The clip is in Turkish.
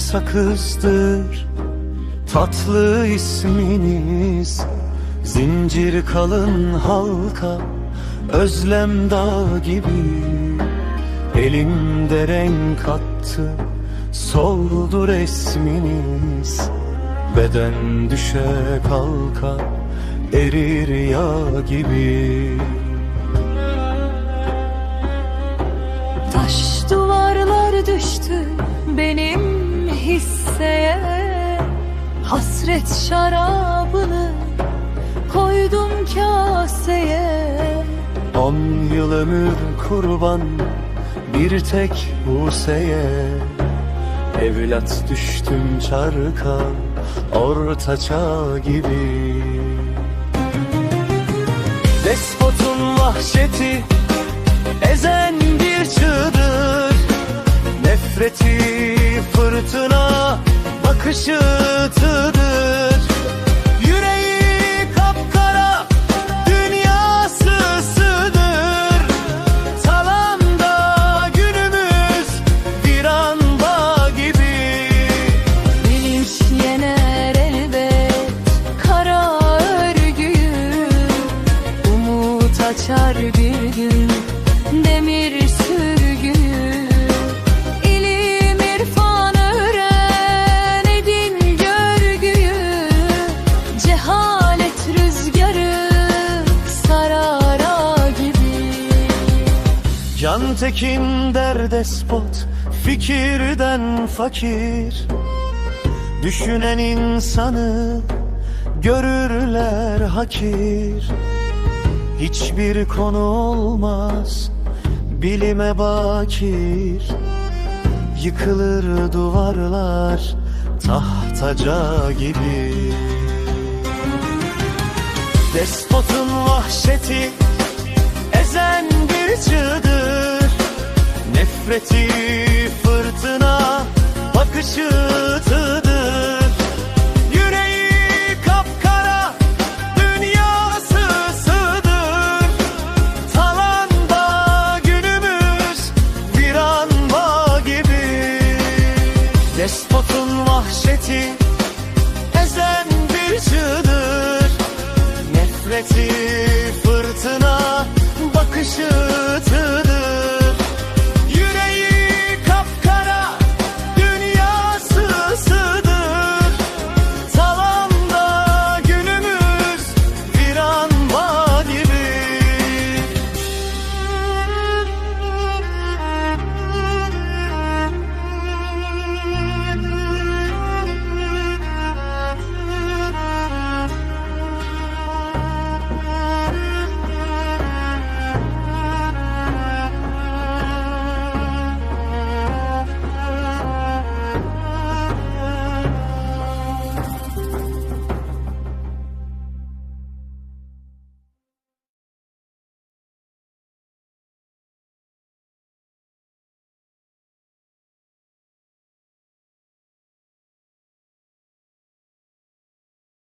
sakızdır. Tatlı isminiz. Zincir kalın halka Özlem dağ gibi. Elimde renk attı Soldu resminiz. Beden düşe kalka Erir yağ gibi. Taş duvarlar düştü benim hisseye Hasret şarabını koydum kaseye. On yıl ömür kurban bir tek Buse'ye. Evlat düştüm çarka orta çağ gibi. Despotun vahşeti ezen bakışı tığdır Yüreği kapkara dünyası sığdır Talanda günümüz viran bağ gibi. Bilinç yener elbet kara örgüyü Umut açar tekin der despot Fikirden fakir. Düşünen insanı Görürler hakir. Hiçbir konu olmaz Bilime bakir. Yıkılır duvarlar Tahtaca gibi. Despotun vahşeti ezen bir çığdır Nefreti fırtına bakışı tığdır Yüreği kapkara dünyası sığdır. Talanda günümüz viran bağ gibi. Despotun vahşeti ezen bir çığdır. Nefreti fırtına bakışı